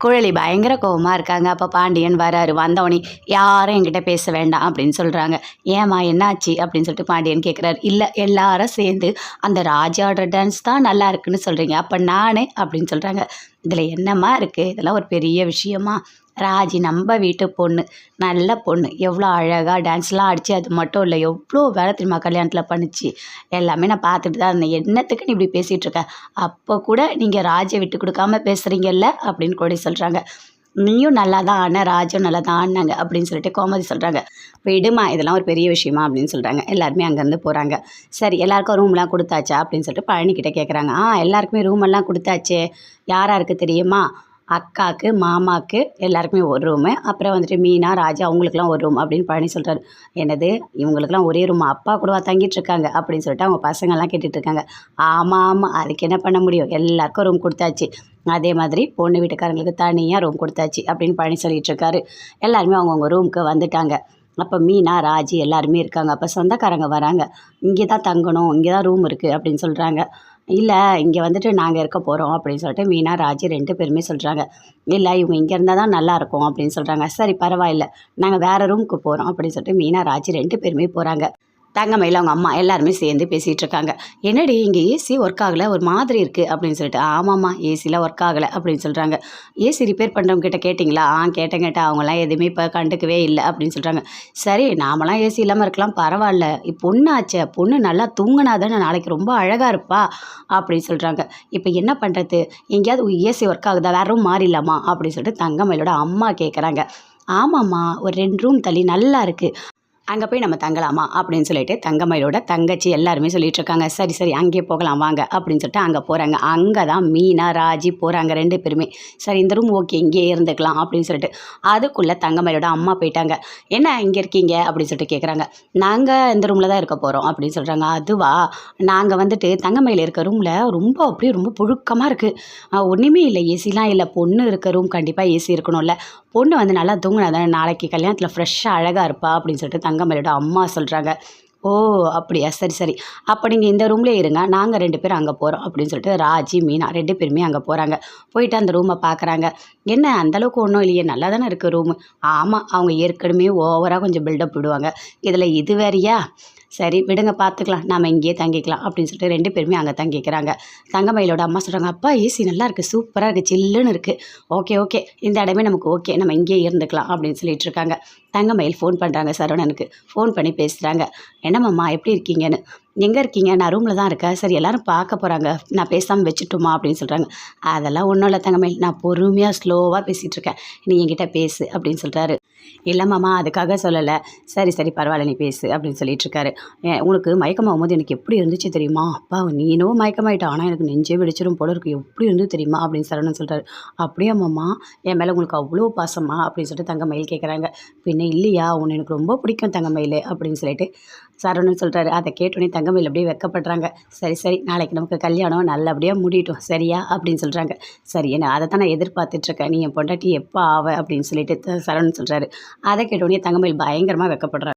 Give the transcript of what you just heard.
குழலி பயங்கர கோவமாக இருக்காங்க. அப்போ பாண்டியன் வராரு. வந்தவனே யாரும் என்கிட்ட பேச வேண்டாம் அப்படின்னு சொல்கிறாங்க ஏமா என்னாச்சு? அப்படின்னு சொல்லிட்டு பாண்டியன் கேட்குறாரு இல்லை எல்லாரும் சேர்ந்து அந்த ராஜாவோட டான்ஸ் தான் நல்லா இருக்குன்னு சொல்கிறீங்க அப்போ நானே அப்படின்னு சொல்கிறாங்க இதில் என்னம்மா இருக்குது இதெல்லாம் ஒரு பெரிய விஷயமா? ராஜி நம்ம வீட்டு பொண்ணு. நல்ல பொண்ணு. எவ்வளோ அழகாக டான்ஸ்லாம் ஆடிச்சு. அது மட்டும் இல்லை எவ்வளோ வேலை தெரியுமா கல்யாணத்தில் பண்ணுச்சு. எல்லாமே நான் பார்த்துட்டு தான் இருந்தேன். என்னத்துக்கு நீ இப்படி பேசிகிட்டு இருக்க? அப்போ கூட நீங்கள் ராஜை விட்டு கொடுக்காம பேசுகிறீங்கல்ல அப்படின்னு கூட சொல்கிறாங்க நீயும் நல்லா தான் ஆன ராஜும் நல்லா தான் ஆனாங்க அப்படின்னு சொல்லிட்டு கோமதி சொல்கிறாங்க விடுமா இதெல்லாம் ஒரு பெரிய விஷயமா அப்படின்னு சொல்கிறாங்க எல்லாருமே அங்கேருந்து போகிறாங்க சரி எல்லாருக்கும் ரூம்லாம் கொடுத்தாச்சா அப்படின்னு சொல்லிட்டு பழனிக்கிட்ட கேட்குறாங்க ஆ எல்லாருக்குமே ரூமெல்லாம் கொடுத்தாச்சே. யார் யாருக்கு தெரியுமா? அக்காவுக்கு மாமாவுக்கு எல்லாருக்குமே ஒரு ரூமு அப்புறம் வந்துட்டு மீனா ராஜா அவங்களுக்குலாம் ஒரு ரூம் அப்படின்னு பழனி சொல்கிறாரு என்னது? இவங்களுக்குலாம் ஒரே ரூம் அப்பா கூடவா தங்கிட்டுருக்காங்க அப்படின்னு சொல்லிட்டு அவங்க பசங்கள்லாம் கேட்டுட்ருக்காங்க ஆமாம் ஆமாம் அதுக்கு என்ன பண்ண முடியும்? எல்லாருக்கும் ரூம் கொடுத்தாச்சு. அதே மாதிரி பொண்ணு வீட்டுக்காரங்களுக்கு தனியாக ரூம் கொடுத்தாச்சு அப்படின்னு பழனி சொல்லிகிட்ருக்காரு எல்லாருமே அவங்கவுங்க ரூமுக்கு வந்துட்டாங்க. அப்போ மீனா ராஜி எல்லாருமே இருக்காங்க. அப்போ சொந்தக்காரங்க வராங்க. இங்கே தான் தங்கணும் இங்கே தான் ரூம் இருக்குது அப்படின்னு சொல்கிறாங்க இல்லை இங்கே வந்துட்டு நாங்கள் இருக்க போகிறோம் அப்படின்னு சொல்லிட்டு மீனா ராஜி ரெண்டு பேருமே சொல்கிறாங்க இல்லை இவங்க இங்கே இருந்தால் தான் நல்லாயிருக்கும் அப்படின்னு சொல்கிறாங்க சரி பரவாயில்ல. நாங்கள் வேறு ரூமுக்கு போகிறோம் அப்படின்னு சொல்லிட்டு மீனா ராஜி ரெண்டு பேருமே போகிறாங்க தங்கமயில் அவங்க அம்மா எல்லாருமே சேர்ந்து பேசிகிட்டு இருக்காங்க என்னடி இங்கே ஏசி ஒர்க் ஆகலை? ஒரு மாதிரி இருக்குது அப்படின்னு சொல்லிட்டு ஆமாம்மா ஏசிலாம் ஒர்க் ஆகலை. அப்படின்னு சொல்கிறாங்க ஏசி ரிப்பேர் பண்ணுறவங்க கிட்ட கேட்டிங்களா? ஆ கேட்டேன் கேட்டேன். அவங்களாம் எதுவுமே இப்போ கண்டுக்கவே இல்லை. அப்படின்னு சொல்கிறாங்க சரி நாமலாம் ஏசி இல்லாமல் இருக்கலாம். பரவாயில்ல. இப்போ பொண்ணு பொண்ணு நல்லா தூங்கினா தானே நாளைக்கு ரொம்ப அழகாக இருப்பா. அப்படின்னு சொல்கிறாங்க இப்போ என்ன பண்ணுறது எங்கேயாவது ஏசி ஒர்க் ஆகுதா? வேற ரூம் மாறிடலாமா? அப்படின்னு சொல்லிட்டு தங்கமயிலோட அம்மா கேட்குறாங்க ஆமாம்மா. ஒரு ரெண்டு ரூம் தள்ளி நல்லா இருக்குது அங்கே போய் நம்ம தங்கலாமா? அப்படின்னு சொல்லிட்டு தங்கமயிலோட தங்கச்சி எல்லாருமே சொல்லிட்டு இருக்காங்க சரி சரி அங்கே போகலாம் வாங்க. அப்படின்னு சொல்லிட்டு அங்கே போகிறாங்க அங்கே தான் மீனா ராஜி போகிறாங்க ரெண்டு பேருமே. சரி இந்த ரூம் ஓகே இங்கேயே இருந்துக்கலாம் அப்படின்னு சொல்லிட்டு அதுக்குள்ளே தங்கமயிலோட அம்மா போயிட்டாங்க. என்ன இங்கே இருக்கீங்க? அப்படின்னு சொல்லிட்டு கேட்குறாங்க நாங்கள் இந்த ரூமில் தான் இருக்க போகிறோம் அப்படின்னு சொல்கிறாங்க அதுவா? நாங்கள் வந்துட்டு தங்கமயில் இருக்க ரூமில் ரொம்ப அப்படியே ரொம்ப புழுக்கமாக இருக்குது ஒன்றுமே இல்லை. ஏசிலாம் இல்லை. பொண்ணு இருக்க ரூம் கண்டிப்பாக ஏசி இருக்கணும்ல. பொண்ணு வந்து நல்லா தூங்கினா தானே நாளைக்கு கல்யாணத்தில் ஃப்ரெஷ்ஷாக அழகாக இருப்பா அப்படின்னு சொல்லிட்டு தங்கமலையோட அம்மா சொல்கிறாங்க ஓ அப்படியா? சரி சரி. அப்போ நீங்கள் இந்த ரூம்லேயே இருங்க நாங்கள் ரெண்டு பேரும் அங்கே போகிறோம் அப்படின்னு சொல்லிட்டு ராஜி மீனா ரெண்டு பேருமே அங்கே போகிறாங்க போயிட்டு அந்த ரூமை பார்க்குறாங்க என்ன அந்தளவுக்கு ஒன்றும் இல்லையே நல்லா தானே இருக்குது ரூமு ஆமாம் அவங்க ஏற்கனவே ஓவராக கொஞ்சம் பில்டப் விடுவாங்க. இதில் இது வேறையா? சரி விடுங்க பார்த்துக்கலாம் நாம் இங்கேயே தங்கிக்கலாம் அப்படின்னு சொல்லிட்டு ரெண்டு பேருமே அங்கே தங்கிக்கிறாங்க. தங்கமயிலோட அம்மா சொல்கிறாங்க அப்பா ஏசி நல்லா இருக்குது சூப்பராக இருக்குது சில்லுன்னு இருக்குது ஓகே ஓகே. இந்த இடமே நமக்கு ஓகே. நம்ம இங்கேயே இருந்துக்கலாம் அப்படின்னு சொல்லிட்டு இருக்காங்க. தங்கமயில் ஃபோன் பண்ணுறாங்க சரவணனுக்கு. ஃபோன் பண்ணி பேசுகிறாங்க என்னம்மாம்மா எப்படி இருக்கீங்கன்னு? எங்கே இருக்கீங்க? நான் ரூமில் தான் இருக்கேன். சரி எல்லோரும் பார்க்க போகிறாங்க நான் பேசாமல் வச்சுட்டுமா? அப்படின்னு சொல்கிறாங்க அதெல்லாம் ஒன்றும் இல்லை தங்கமே. நான் பொறுமையாக ஸ்லோவாக பேசிகிட்டு இருக்கேன். நீ என்கிட்ட பேசு அப்படின்னு சொல்கிறாரு இல்லைம்மாம்மா அதுக்காக சொல்லலை. சரி சரி பரவாயில்ல நீ பேசு அப்படின்னு சொல்லிட்டு இருக்காரு. "ஏன், உனக்கு மயக்கமாகும் போது எனக்கு எப்படி இருந்துச்சு தெரியுமா? அப்பா நீனும் மயக்கமாயிட்ட. ஆனால் எனக்கு நெஞ்சே வெடிச்சிரும் போல இருக்கு. எப்படி இருந்து தெரியுமா? அப்படின்னு சரவணன் சொல்கிறாரு அப்படியே மாமா? என் மேலே உங்களுக்கு அவ்வளோ பாசமா? அப்படின்னு சொல்லிட்டு தங்க மயில் கேட்குறாங்க பின்ன இல்லையா? உன்னை எனக்கு ரொம்ப பிடிக்கும் தங்க மயில் அப்படின்னு சொல்லிட்டு சரவணன் சொல்கிறாரு அதை கேட்டோன்னே தங்கமயில் அப்படியே வெக்கப்படுறாங்க. சரி சரி நாளைக்கு நமக்கு கல்யாணம் நல்லபடியாக முடியட்டும். சரியா? அப்படின்னு சொல்கிறாங்க சரி என்ன அதை தான் நான் எதிர்பார்த்துட்ருக்கேன். நீ என் பொண்டாட்டி எப்போ ஆவ? அப்படின்னு சொல்லிட்டு த- சரவணன் சொல்கிறாரு அதை கேட்டோடனே தங்கமயில் பயங்கரமாக வெக்கப்படுறாங்க.